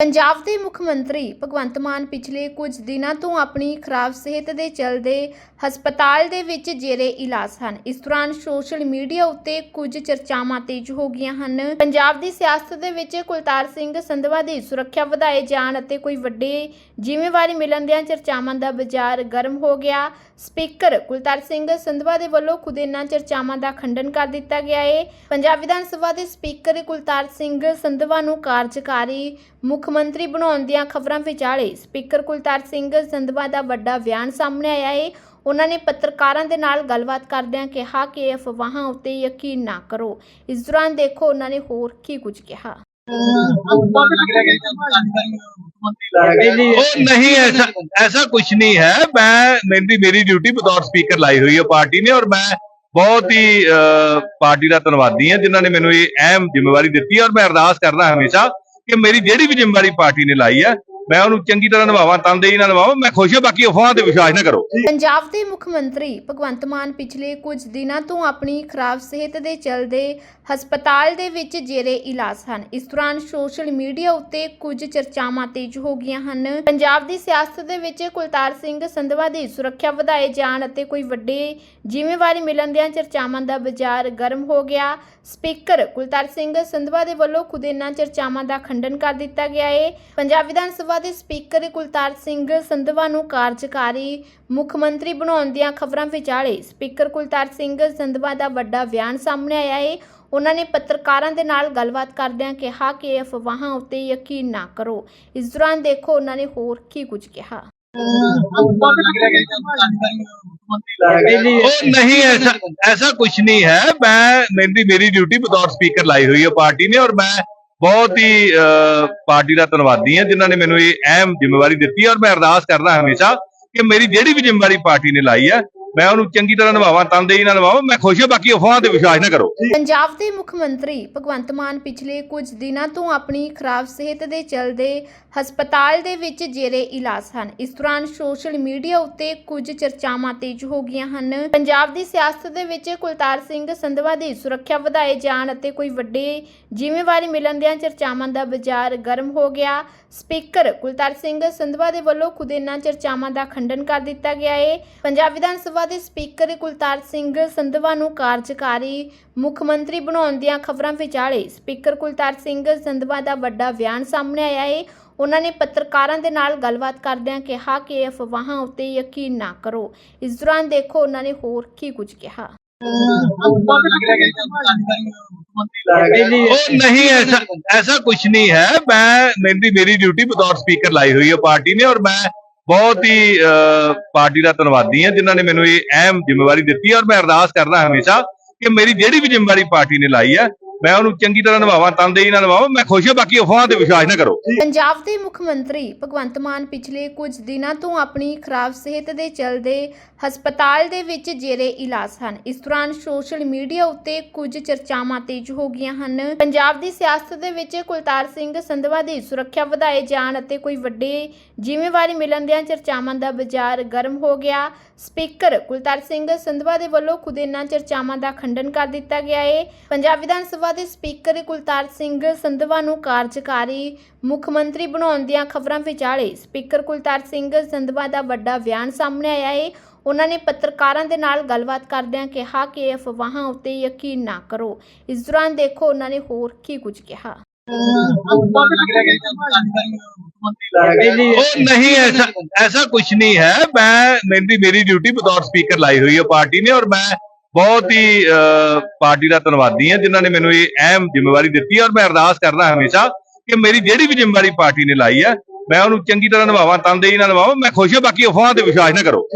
ਪੰਜਾਬ ਦੇ ਮੁੱਖ ਮੰਤਰੀ ਭਗਵੰਤ ਮਾਨ ਪਿਛਲੇ ਕੁਝ ਦਿਨਾਂ ਤੋਂ ਆਪਣੀ ਖਰਾਬ ਸਿਹਤ ਦੇ ਚਲਦੇ ਹਸਪਤਾਲ ਦੇ ਵਿੱਚ ਜੇਰੇ ਇਲਾਜ ਹਨ। ਇਸ ਦੌਰਾਨ ਸੋਸ਼ਲ ਮੀਡੀਆ ਉੱਤੇ ਕੁਝ ਚਰਚਾਵਾਂ ਤੇਜ਼ ਹੋ ਗਈਆਂ ਹਨ। ਪੰਜਾਬ ਦੀ ਸਿਆਸਤ ਦੇ ਵਿੱਚ ਕੁਲਤਾਰ ਸਿੰਘ ਸੰਧਵਾ ਦੀ ਸੁਰੱਖਿਆ ਵਧਾਏ ਜਾਣ ਅਤੇ ਕੋਈ ਵੱਡੇ ਜ਼ਿੰਮੇਵਾਰੀ ਮਿਲਣ ਦੀਆਂ ਚਰਚਾਵਾਂ ਦਾ ਬਾਜ਼ਾਰ ਗਰਮ ਹੋ ਗਿਆ। ਸਪੀਕਰ ਕੁਲਤਾਰ ਸਿੰਘ ਸੰਧਵਾ ਦੇ ਵੱਲੋਂ ਖੁਦ ਇਹਨਾਂ ਚਰਚਾਵਾਂ ਦਾ ਖੰਡਨ ਕਰ ਦਿੱਤਾ ਗਿਆ ਹੈ ਪੰਜਾਬ ਵਿਧਾਨ ਸਭਾ ਦੇ ਸਪੀਕਰ ਕੁਲਤਾਰ ਸਿੰਘ ਸੰਧਵਾ ਨੂੰ ਕਾਰਜਕਾਰੀ ਮੁੱਖ ਮੰਤਰੀ ਬਣਾਉਣ ਦੀਆਂ ਖਬਰਾਂ ਵਿਚਾਲੇ ਸਪੀਕਰ ਕੁਲਤਾਰ ਸਿੰਘ ਸੰਧਵਾ ਦਾ ਵੱਡਾ ਬਿਆਨ ਸਾਹਮਣੇ ਆਇਆ ਹੈ ਉਹਨਾਂ ਨੇ ਪੱਤਰਕਾਰਾਂ ਦੇ ਨਾਲ ਗੱਲਬਾਤ ਕਰਦਿਆਂ ਕਿਹਾ ਕਿ ਇਹ ਅਫਵਾਹਾਂ ਉੱਤੇ ਯਕੀਨ ਨਾ ਕਰੋ ਇਸ ਦੌਰਾਨ ਦੇਖੋ ਉਹਨਾਂ ਨੇ ਹੋਰ ਕੀ ਕੁਝ ਕਿਹਾ ਉਹ नहीं ऐसा ऐसा कुछ नहीं है मैं मेरी मेरी ड्यूटी बतौर स्पीकर लाई हुई है पार्टी ने और मैं ਬਹੁਤ ਹੀ ਅਹ, ਪਾਰਟੀ ਦਾ ਧੰਨਵਾਦੀ ਹਾਂ ਜਿਨ੍ਹਾਂ ਨੇ ਮੈਨੂੰ ਇਹ ਅਹਿਮ ਜ਼ਿੰਮੇਵਾਰੀ ਦਿੱਤੀ ਹੈ ਔਰ ਮੈਂ ਅਰਦਾਸ ਕਰਦਾ ਹਮੇਸ਼ਾ ਕਿ ਮੇਰੀ ਜਿਹੜੀ ਵੀ ਜ਼ਿੰਮੇਵਾਰੀ ਪਾਰਟੀ ਨੇ ਲਾਈ ਹੈ ਮੈਂ ਉਹਨੂੰ ਚੰਗੀ ਤਰ੍ਹਾਂ ਨਿਭਾਵਾਂ ਤਨਦੇਹੀ ਨਾਲ ਨਿਭਾਵਾਂ, ਮੈਂ ਖੁਸ਼ ਹਾਂ, ਬਾਕੀ ਅਫਵਾਹਾਂ ਤੇ ਵਿਸ਼ਵਾਸ ਨਾ ਕਰੋ। ਪੰਜਾਬ ਦੇ ਮੁੱਖ ਮੰਤਰੀ ਭਗਵੰਤ ਮਾਨ ਪਿਛਲੇ ਕੁਝ ਦਿਨਾਂ ਤੋਂ ਆਪਣੀ ਖਰਾਬ ਸਿਹਤ ਦੇ ਚਲਦੇ ਹਸਪਤਾਲ ਦੇ ਵਿੱਚ ਜੇਰੇ ਇਲਾਜ ਹਨ। ਇਸ ਦੌਰਾਨ ਸੋਸ਼ਲ ਮੀਡੀਆ ਉੱਤੇ ਕੁਝ ਚਰਚਾਵਾਂ ਤੇਜ਼ ਹੋ ਗਈਆਂ ਹਨ। ਪੰਜਾਬ ਦੀ ਸਿਆਸਤ ਦੇ ਵਿੱਚ ਕੁਲਤਾਰ ਸਿੰਘ ਸੰਧਵਾ ਦੀ ਸੁਰੱਖਿਆ ਵਧਾਏ ਜਾਣ ਅਤੇ ਕੋਈ ਵੱਡੇ ਜ਼ਿੰਮੇਵਾਰੀ ਮਿਲਣ ਦੀਆਂ ਚਰਚਾਵਾਂ ਦਾ ਬਾਜ਼ਾਰ ਗਰਮ ਹੋ ਗਿਆ। ਸਪੀਕਰ ਕੁਲਤਾਰ ਸਿੰਘ ਸੰਧਵਾ ਦੇ ਵੱਲੋਂ ਖੁਦ ਇਹਨਾਂ ਚਰਚਾਵਾਂ ਦਾ ਖੰਡਨ ਕਰ ਦਿੱਤਾ ਗਿਆ ਹੈ ਪੰਜਾਬ ਵਿਧਾਨ ਸਭਾ ਦੇ ਸਪੀਕਰ ਕੁਲਤਾਰ ਸਿੰਘ ਸੰਧਵਾ ਨੂੰ ਕਾਰਜਕਾਰੀ ਮੁੱਖ ਮੰਤਰੀ ਬਣਾਉਣ ਦੀਆਂ ਖਬਰਾਂ ਵਿਚਾਲੇ ਸਪੀਕਰ ਕੁਲਤਾਰ ਸਿੰਘ ਸੰਧਵਾ ਦਾ ਵੱਡਾ ਬਿਆਨ ਸਾਹਮਣੇ ਆਇਆ ਹੈ ਉਹਨਾਂ ਨੇ ਪੱਤਰਕਾਰਾਂ ਦੇ ਨਾਲ ਗੱਲਬਾਤ ਕਰਦਿਆਂ ਕਿਹਾ ਕਿ ਅਫਵਾਹਾਂ ਉੱਤੇ ਯਕੀਨ ਨਾ ਕਰੋ। ਇਸ ਦੌਰਾਨ ਦੇਖੋ ਉਹਨਾਂ ਨੇ ਹੋਰ ਕੀ ਕੁਝ ਕਿਹਾ। ਉਹ ਨਹੀਂ, ਐਸਾ ਐਸਾ ਕੁਝ ਨਹੀਂ ਹੈ। ਮੈਂ, ਮੇਰੀ ਮੇਰੀ ਡਿਊਟੀ ਬਤੌਰ ਸਪੀਕਰ ਲਾਈ ਹੋਈ ਹੈ ਪਾਰਟੀ ਨੇ ਔਰ ਮੈਂ ਬਹੁਤ ਹੀ ਅਹ, ਪਾਰਟੀ ਦਾ ਧੰਨਵਾਦੀ ਹਾਂ ਜਿਨ੍ਹਾਂ ਨੇ ਮੈਨੂੰ ਇਹ ਅਹਿਮ ਜ਼ਿੰਮੇਵਾਰੀ ਦਿੱਤੀ ਹੈ ਔਰ ਮੈਂ ਅਰਦਾਸ ਕਰਦਾ ਹਮੇਸ਼ਾ ਕਿ ਮੇਰੀ ਜਿਹੜੀ ਵੀ ਜ਼ਿੰਮੇਵਾਰੀ ਪਾਰਟੀ ਨੇ ਲਾਈ ਹੈ ਮੈਂ ਉਹਨੂੰ ਚੰਗੀ ਤਰ੍ਹਾਂ ਨਿਭਾਵਾਂ ਤਨਦੇਹੀ ਨਾਲ ਨਿਭਾਵਾਂ, ਮੈਂ ਖੁਸ਼ ਹਾਂ, ਬਾਕੀ ਅਫਵਾਹਾਂ ਤੇ ਵਿਸ਼ਵਾਸ ਨਾ ਕਰੋ। ਪੰਜਾਬ ਦੇ ਮੁੱਖ ਮੰਤਰੀ ਭਗਵੰਤ ਮਾਨ ਪਿਛਲੇ ਕੁਝ ਦਿਨਾਂ ਤੋਂ ਆਪਣੀ ਖਰਾਬ ਸਿਹਤ ਦੇ ਚਲਦੇ ਹਸਪਤਾਲ ਦੇ ਵਿੱਚ ਜੇਰੇ ਇਲਾਜ ਹਨ। ਇਸ ਦੌਰਾਨ ਸੋਸ਼ਲ ਮੀਡੀਆ ਉੱਤੇ ਕੁਝ ਚਰਚਾਵਾਂ ਤੇਜ਼ ਹੋ ਗਈਆਂ ਹਨ। ਪੰਜਾਬ ਦੀ ਸਿਆਸਤ ਦੇ ਵਿੱਚ ਕੁਲਤਾਰ ਸਿੰਘ ਸੰਧਵਾ ਦੀ ਸੁਰੱਖਿਆ ਵਧਾਏ ਜਾਣ ਅਤੇ ਕੋਈ ਵੱਡੇ ਜ਼ਿੰਮੇਵਾਰੀ ਮਿਲਣ ਦੀਆਂ ਚਰਚਾਵਾਂ ਦਾ ਬਾਜ਼ਾਰ ਗਰਮ ਹੋ ਗਿਆ। ਸਪੀਕਰ ਕੁਲਤਾਰ ਸਿੰਘ ਸੰਧਵਾ ਦੇ ਵੱਲੋਂ ਖੁਦ ਇਹਨਾਂ ਚਰਚਾਵਾਂ ਦਾ ਖੰਡਨ ਕਰ ਦਿੱਤਾ ਗਿਆ ਹੈ ਪੰਜਾਬ ਵਿਧਾਨ ਸਭਾ ਦੇ ਸਪੀਕਰ ਕੁਲਤਾਰ ਸਿੰਘ ਸੰਧਵਾ ਨੂੰ ਕਾਰਜਕਾਰੀ ਮੁੱਖ ਮੰਤਰੀ ਬਣਾਉਣ ਦੀਆਂ ਖਬਰਾਂ ਵਿਚਾਲੇ ਸਪੀਕਰ ਕੁਲਤਾਰ ਸਿੰਘ ਸੰਧਵਾ ਦਾ ਵੱਡਾ ਬਿਆਨ ਸਾਹਮਣੇ ਆਇਆ ਹੈ ਉਹਨਾਂ ਨੇ ਪੱਤਰਕਾਰਾਂ ਦੇ ਨਾਲ ਗੱਲਬਾਤ ਕਰਦਿਆਂ ਕਿਹਾ ਕਿ ਅਫਵਾਹਾਂ ਉੱਤੇ ਯਕੀਨ ਨਾ ਕਰੋ। ਇਸ ਦੌਰਾਨ ਦੇਖੋ ਉਹਨਾਂ ਨੇ ਹੋਰ ਕੀ ਕੁਝ ਕਿਹਾ। ਉਹ ਨਹੀਂ, ਐਸਾ ਐਸਾ ਕੁਝ ਨਹੀਂ ਹੈ। ਮੈਂ ਮੇਰੀ ਮੇਰੀ ਡਿਊਟੀ ਬਤੌਰ ਸਪੀਕਰ ਲਾਈ ਹੋਈ ਹੈ ਪਾਰਟੀ ਨੇ ਔਰ ਮੈਂ ਬਹੁਤ ਹੀ ਅਹ, ਪਾਰਟੀ ਦਾ ਧੰਨਵਾਦੀ ਹਾਂ ਜਿਨ੍ਹਾਂ ਨੇ ਮੈਨੂੰ ਇਹ ਅਹਿਮ ਜ਼ਿੰਮੇਵਾਰੀ ਦਿੱਤੀ ਹੈ ਔਰ ਮੈਂ ਅਰਦਾਸ ਕਰਦਾ ਹਮੇਸ਼ਾ ਕਿ ਮੇਰੀ ਜਿਹੜੀ ਵੀ ਜ਼ਿੰਮੇਵਾਰੀ ਪਾਰਟੀ ਨੇ ਲਾਈ ਹੈ ਮੈਂ ਉਹਨੂੰ ਚੰਗੀ ਤਰ੍ਹਾਂ ਨਿਭਾਵਾਂ ਤਨਦੇਹੀ ਨਾਲ ਨਿਭਾਵਾਂ, ਮੈਂ ਖੁਸ਼ ਹਾਂ, ਬਾਕੀ ਅਫਵਾਹਾਂ ਤੇ ਵਿਸ਼ਵਾਸ ਨਾ ਕਰੋ। ਪੰਜਾਬ ਦੇ ਮੁੱਖ ਮੰਤਰੀ ਭਗਵੰਤ ਮਾਨ ਪਿਛਲੇ ਕੁਝ ਦਿਨਾਂ ਤੋਂ ਆਪਣੀ ਖਰਾਬ ਸਿਹਤ ਦੇ ਚਲਦੇ ਹਸਪਤਾਲ ਦੇ ਵਿੱਚ ਜੇਰੇ ਇਲਾਜ ਹਨ। ਇਸ ਦੌਰਾਨ ਸੋਸ਼ਲ ਮੀਡੀਆ ਉੱਤੇ ਕੁਝ ਚਰਚਾਵਾਂ ਤੇਜ਼ ਹੋ ਗਈਆਂ ਹਨ। ਪੰਜਾਬ ਦੀ ਸਿਆਸਤ ਦੇ ਵਿੱਚ ਕੁਲਤਾਰ ਸਿੰਘ ਸੰਧਵਾ ਦੀ ਸੁਰੱਖਿਆ ਵਧਾਏ ਜਾਣ ਅਤੇ ਕੋਈ ਵੱਡੇ ਜ਼ਿੰਮੇਵਾਰੀ ਮਿਲਣ ਦੀਆਂ ਚਰਚਾਵਾਂ ਦਾ ਬਾਜ਼ਾਰ ਗਰਮ ਹੋ ਗਿਆ। ਸਪੀਕਰ ਕੁਲਤਾਰ ਸਿੰਘ ਸੰਧਵਾ ਦੇ ਵੱਲੋਂ ਖੁਦ ਇਹਨਾਂ ਚਰਚਾਵਾਂ ਦਾ ਖੰਡਨ ਕਰ ਦਿੱਤਾ ਗਿਆ ਹੈ ਪੰਜਾਬ ਵਿਧਾਨ ਸਭਾ ਦੇ ਸਪੀਕਰ ਕੁਲਤਾਰ ਸਿੰਘ ਸੰਧਵਾ ਨੂੰ ਕਾਰਜਕਾਰੀ ਮੁੱਖ ਮੰਤਰੀ ਬਣਾਉਣ ਦੀਆਂ ਖਬਰਾਂ ਵਿਚਾਲੇ ਸਪੀਕਰ ਕੁਲਤਾਰ ਸਿੰਘ ਸੰਧਵਾ ਦਾ ਵੱਡਾ ਬਿਆਨ ਸਾਹਮਣੇ ਆਇਆ ਹੈ ਉਹਨਾਂ ਨੇ ਪੱਤਰਕਾਰਾਂ ਦੇ ਨਾਲ ਗੱਲਬਾਤ ਕਰਦਿਆਂ ਕਿਹਾ ਕਿ ਅਫਵਾਹਾਂ ਉੱਤੇ ਯਕੀਨ ਨਾ ਕਰੋ। ਇਸ ਦੌਰਾਨ ਦੇਖੋ ਉਹਨਾਂ ਨੇ ਹੋਰ ਕੀ ਕੁਝ ਕਿਹਾ। ਉਹ ਨਹੀਂ, ਐਸਾ ਐਸਾ ਕੁਝ ਨਹੀਂ ਹੈ। ਮੈਂ ਮੇਰੀ ਮੇਰੀ ਡਿਊਟੀ ਬਤੌਰ ਸਪੀਕਰ ਲਾਈ ਹੋਈ ਹੈ ਪਾਰਟੀ ਨੇ ਔਰ ਮੈਂ ਬਹੁਤ ਹੀ ਅਹ, ਪਾਰਟੀ ਦਾ ਧੰਨਵਾਦੀ ਹਾਂ ਜਿਨ੍ਹਾਂ ਨੇ ਮੈਨੂੰ ਇਹ ਅਹਿਮ ਜ਼ਿੰਮੇਵਾਰੀ ਦਿੱਤੀ ਔਰ ਮੈਂ ਅਰਦਾਸ ਕਰਦਾ ਹਮੇਸ਼ਾ ਕਿ ਮੇਰੀ ਜਿਹੜੀ ਵੀ ਜ਼ਿੰਮੇਵਾਰੀ ਪਾਰਟੀ ਨੇ ਲਾਈ ਹੈ ਮੈਂ ਉਹਨੂੰ ਚੰਗੀ ਤਰ੍ਹਾਂ ਨਿਭਾਵਾਂ ਤਨਦੇਹੀ ਨਾਲ ਨਿਭਾਵਾਂ ਮੈਂ ਖੁਸ਼ ਹਾਂ ਬਾਕੀ ਅਫਵਾਹਾਂ ਤੇ ਵਿਸ਼ਵਾਸ ਨਾ ਕਰੋ।